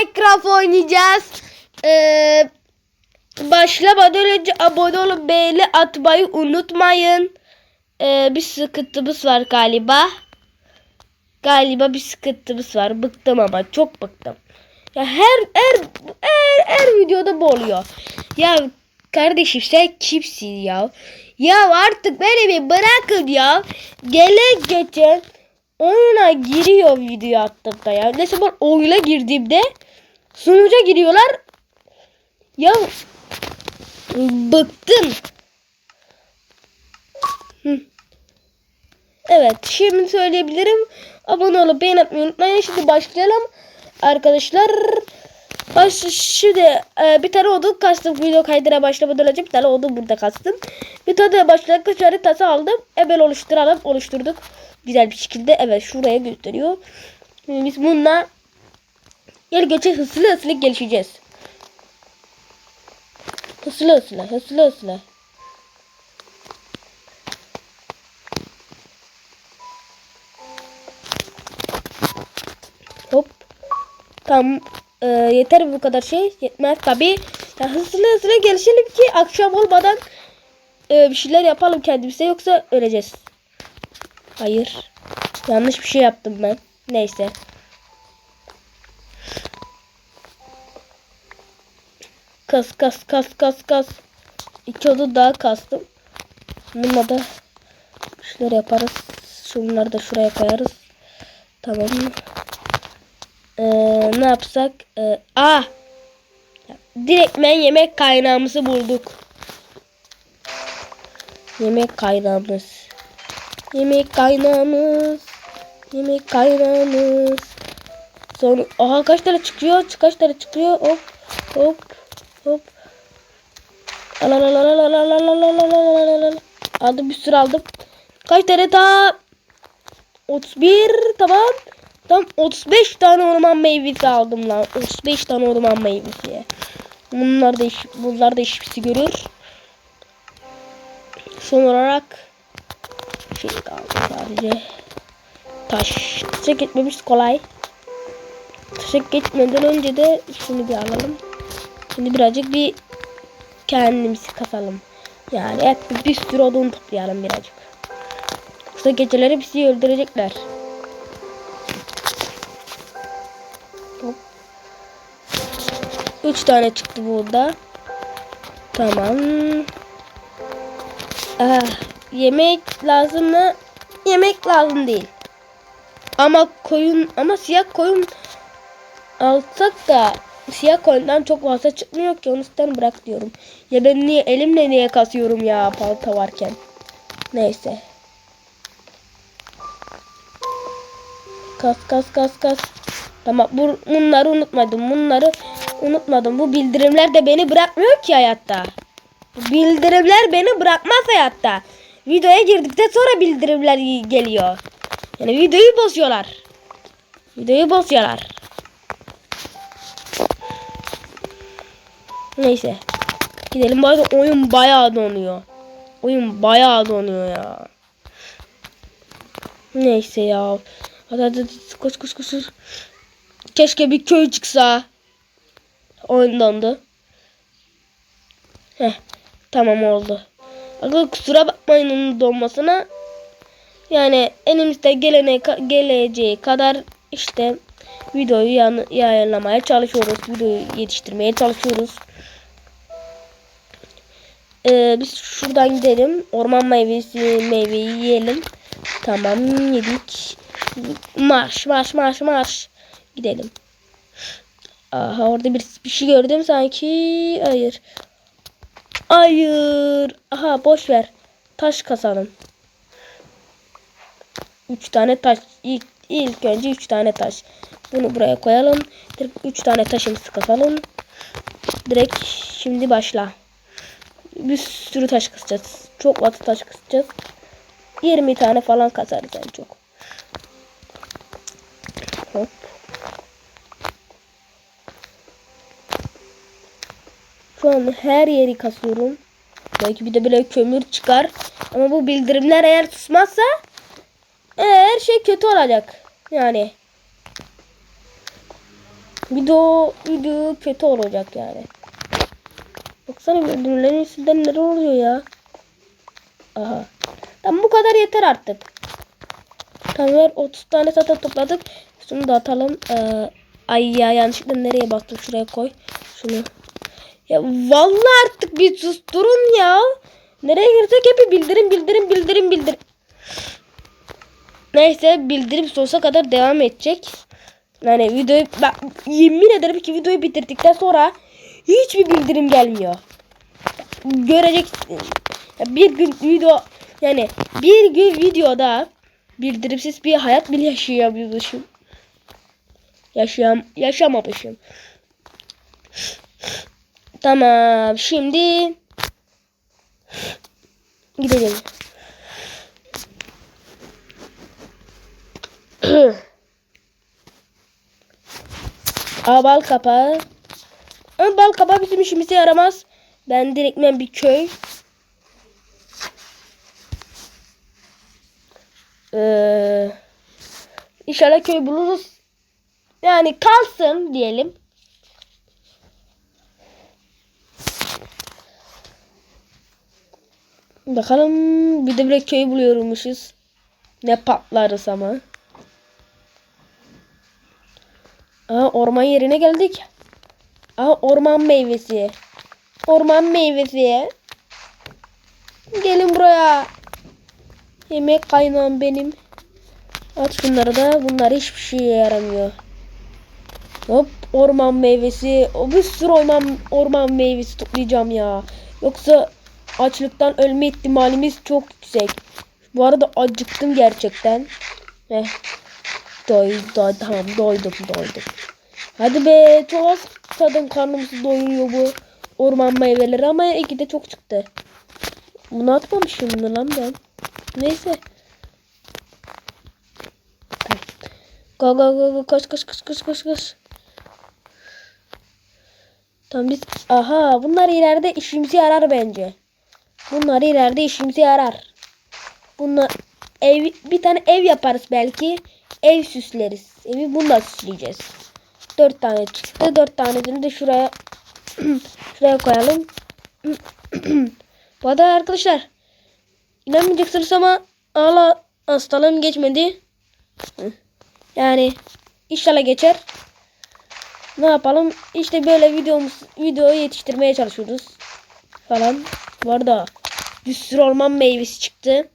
Minecraft oynayacağız. Ee, başlamadan önce abone olup beğeni atmayı unutmayın. Ee, bir sıkıntımız var galiba. Galiba bir sıkıntımız var. Bıktım ama çok bıktım. Ya her her her, her videoda bu oluyor. Ya kardeşim sen kimsin ya? Ya artık beni bir bırakın ya. Gele geçen oyuna giriyor video attığımda ya. Ne zaman oyuna girdiğimde sunuca giriyorlar. Ya bıktım. Evet şimdi söyleyebilirim. Abone olup beğen unutmayın. Şimdi başlayalım. Arkadaşlar baş, şimdi e, bir tane odun kastım. Video kaydına başlamadan önce bir tane odun burada kastım. Bir tane başlangıç haritası aldım. Hemen oluşturalım. Oluşturduk. Güzel bir şekilde. Evet şuraya gösteriyor. Biz bununla gel geçe hızlı hızlı gelişeceğiz. Hızlı hızlı hızlı hızlı. Hop. Tam e, yeter bu kadar şey. Yetmez tabi. Ya hızlı hızlı gelişelim ki akşam olmadan e, bir şeyler yapalım kendimize yoksa öleceğiz. Hayır. Yanlış bir şey yaptım ben. Neyse. Kas kas kas kas kas. İki oda daha kastım. Bununla da şeyler yaparız. Şunları da şuraya koyarız. Tamam? Ee, ne yapsak? Ee, ah! Direktmen yemek kaynağımızı bulduk. Yemek kaynağımız. Yemek kaynağımız. Yemek kaynağımız. Sonra aha kaç tane çıkıyor? Kaç tane çıkıyor? Hop hop Hop. Aldım bir sürü aldım. Kaç tane daha? 31 tamam. Tam 35 tane orman meyvesi aldım lan. 35 tane orman meyvesi. Bunlar da iş, bunlar da işbisi görür. Son olarak şey kaldı sadece. Taş. Taşa gitmemiz kolay. Taşa gitmeden önce de şunu bir alalım. Şimdi birazcık bir kendimizi kasalım. Yani hep bir sürü odun toplayalım birazcık. Yoksa geceleri bizi öldürecekler. Üç tane çıktı burada. Tamam. Ah, yemek lazım mı? Yemek lazım değil. Ama koyun ama siyah koyun alsak da siyah koyundan çok fazla çıkmıyor ki onu yüzden bırak diyorum. Ya ben niye elimle niye kasıyorum ya balta varken. Neyse. Kas kas kas kas. Tamam bu, bunları unutmadım. Bunları unutmadım. Bu bildirimler de beni bırakmıyor ki hayatta. Bildirimler beni bırakmaz hayatta. Videoya girdikten sonra bildirimler geliyor. Yani videoyu bozuyorlar. Videoyu bozuyorlar. Neyse. Gidelim. Bu arada oyun bayağı donuyor. Oyun bayağı donuyor ya. Neyse ya. Hadi hadi, koş koş koş. Keşke bir köy çıksa. Oyun dondu. Heh. Tamam oldu. Arkadaşlar kusura bakmayın onun donmasına. Yani elimizde gelene geleceği kadar işte videoyu yayınlamaya çalışıyoruz. Videoyu yetiştirmeye çalışıyoruz. Ee, biz şuradan gidelim. Orman meyvesi meyveyi yiyelim. Tamam yedik. Marş marş marş marş. Gidelim. Aha orada bir, bir şey gördüm sanki. Hayır. Hayır. Aha boş ver. Taş kasalım. Üç tane taş. İlk, ilk önce üç tane taş. Bunu buraya koyalım. Direkt üç tane taşımızı kasalım. Direkt şimdi başla. Bir sürü taş kasacağız. Çok fazla taş kasacağız. 20 tane falan kasarız en çok. Hop. Şu an her yeri kasıyorum. Belki bir de böyle kömür çıkar. Ama bu bildirimler eğer susmazsa her şey kötü olacak. Yani. Video, video kötü olacak yani. Baksana öldürülen üstünden neler oluyor ya. Aha. Tamam bu kadar yeter artık. Tamam ver 30 tane zaten topladık. Şunu da atalım. Ee, ay ya yanlışlıkla nereye bastım şuraya koy. Şunu. Ya vallahi artık bir susturun ya. Nereye girsek hep bildirim bildirim bildirim bildirim. Neyse bildirim sonsuza kadar devam edecek. Yani videoyu ben yemin ederim ki videoyu bitirdikten sonra hiçbir bildirim gelmiyor. Göreceksin. Ya Bir gün video yani bir gün videoda bildirimsiz bir hayat bile yaşayamıyormuşum. Yaşayam yaşamamışım. Tamam şimdi gidelim. Aa, bal kapağı. Ama bal kapağı bizim işimize yaramaz. Ben direktmen bir köy. Ee, inşallah köy buluruz. Yani kalsın diyelim. Bakalım bir de bir köy buluyormuşuz. Ne patlarız ama. Aa, orman yerine geldik. Aa, orman meyvesi. Orman meyvesi. Gelin buraya. Yemek kaynağım benim. Aç bunları da. Bunlar hiçbir şeye yaramıyor. Hop orman meyvesi. O bir sürü orman, orman meyvesi toplayacağım ya. Yoksa açlıktan ölme ihtimalimiz çok yüksek. Bu arada acıktım gerçekten. Heh. Doy, doy, tamam doydum doydum. Hadi be çok az tadım karnımızı doyuruyor bu orman meyveleri ama iki de çok çıktı. Bunu atmamışım mı lan ben? Neyse. Go go go go koş koş koş koş koş koş. Tamam biz aha bunlar ileride işimize yarar bence. Bunlar ileride işimize yarar. Bunlar ev bir tane ev yaparız belki. Ev süsleriz. Evi bununla süsleyeceğiz. Dört tane çıktı. Dört tanesini de şuraya şuraya koyalım. Bu arada arkadaşlar inanmayacaksınız ama hala hastalığım geçmedi. Yani inşallah geçer. Ne yapalım? İşte böyle videomuz videoyu yetiştirmeye çalışıyoruz falan. Bu arada bir sürü orman meyvesi çıktı.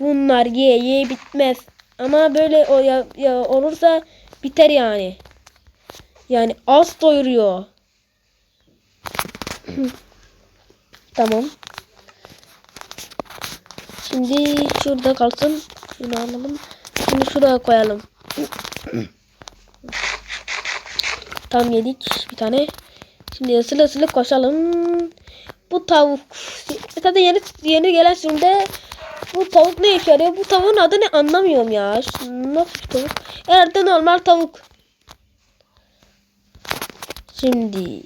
Bunlar ye ye bitmez. Ama böyle o ya, ya olursa biter yani. Yani az doyuruyor. tamam. Şimdi şurada kalsın. Şunu alalım. Şimdi şuraya koyalım. Tam yedik bir tane. Şimdi ısılı ısılı koşalım. Bu tavuk. Zaten yeni, yeni gelen sürümde bu tavuk ne işe yarıyor? Bu tavuğun adı ne anlamıyorum ya. Nasıl tavuk? Herhalde normal tavuk. Şimdi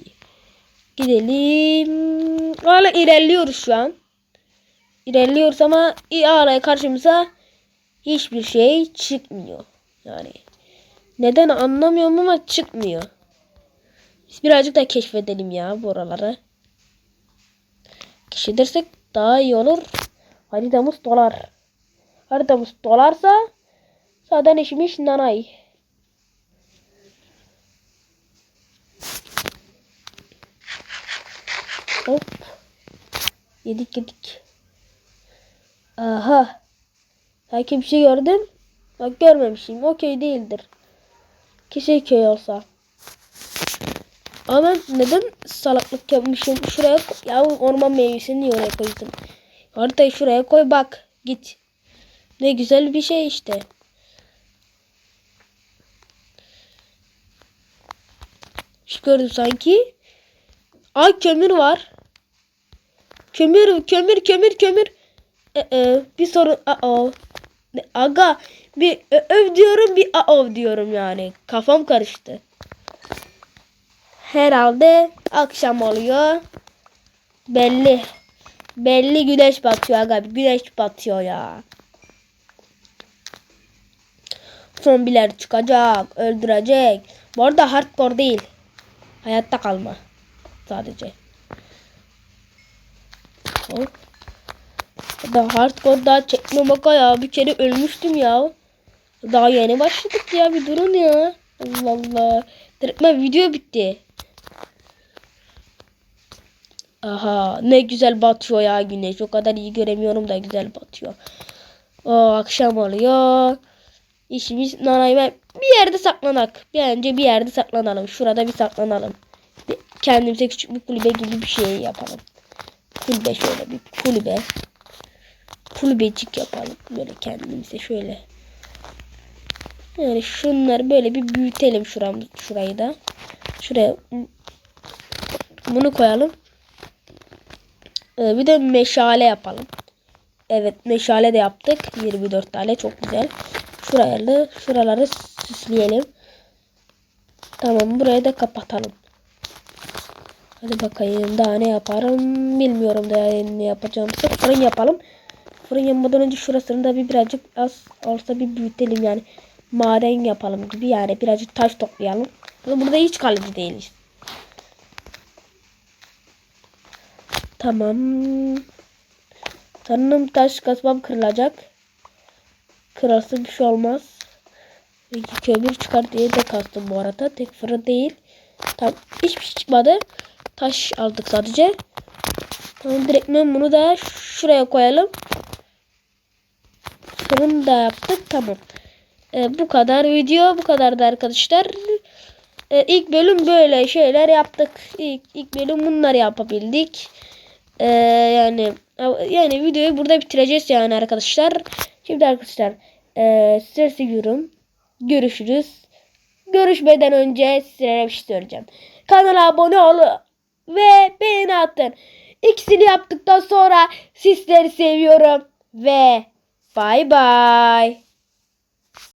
gidelim. Hala ilerliyoruz şu an. İlerliyoruz ama hala karşımıza hiçbir şey çıkmıyor. Yani neden anlamıyorum ama çıkmıyor. Biz birazcık da keşfedelim ya buraları. Keşfedersek daha iyi olur. Haritamız dolar. Haritamız dolarsa zaten işimiz nanay. Hop. Yedik yedik. Aha. Belki bir şey gördüm. Bak görmemişim. O köy değildir. Keşke köy olsa. Ama neden salaklık yapmışım? Şuraya ya orman meyvesini oraya koydum? Haritayı şuraya koy bak. Git. Ne güzel bir şey işte. Şu gördüm sanki. Ay kömür var. Kömür, kömür, kömür, kömür. Ee, bir sorun. Aa. Aga bir öv diyorum bir aa diyorum yani. Kafam karıştı. Herhalde akşam oluyor. Belli. Belli güneş batıyor aga. Güneş batıyor ya. Zombiler çıkacak. Öldürecek. Bu arada hardcore değil. Hayatta kalma. Sadece. Hop. Daha hardcore daha çekme baka ya. Bir kere ölmüştüm ya. Daha yeni başladık ya. Bir durun ya. Allah Allah. Direktmen video bitti. Aha ne güzel batıyor ya güneş. O kadar iyi göremiyorum da güzel batıyor. O akşam oluyor. İşimiz nanay ben bir yerde saklanak. Bence bir yerde saklanalım. Şurada bir saklanalım. Bir kendimize küçük bir kulübe gibi bir şey yapalım. Kulübe şöyle bir kulübe. Kulübecik yapalım. Böyle kendimize şöyle. Yani şunları böyle bir büyütelim şuram, şurayı da. Şuraya bunu koyalım. Ee, bir de meşale yapalım. Evet meşale de yaptık. 24 tane çok güzel. Şuraları, şuraları süsleyelim. Tamam burayı da kapatalım. Hadi bakayım daha ne yaparım bilmiyorum da ne yapacağımızı. Fırın yapalım. Fırın yapmadan önce şurasını da bir birazcık az olsa bir büyütelim yani. Maden yapalım gibi yani birazcık taş toplayalım. Burada hiç kalıcı değiliz. Tamam. Sanırım taş kasmam kırılacak. Kırılsın bir şey olmaz. İki kömür çıkar diye de kastım bu arada. Tek fırın değil. Tam hiçbir şey çıkmadı. Taş aldık sadece. Tamam direktmen bunu da şuraya koyalım. Fırın da yaptık. Tamam. Ee, bu kadar video. Bu kadardı arkadaşlar. Ee, ilk bölüm böyle şeyler yaptık. İlk, ilk bölüm bunları yapabildik. Ee, yani yani videoyu burada bitireceğiz yani arkadaşlar. Şimdi arkadaşlar e, size seviyorum. Görüşürüz. Görüşmeden önce size bir şey söyleyeceğim. Kanala abone olun ve beğeni atın. İkisini yaptıktan sonra sizleri seviyorum ve bay bay.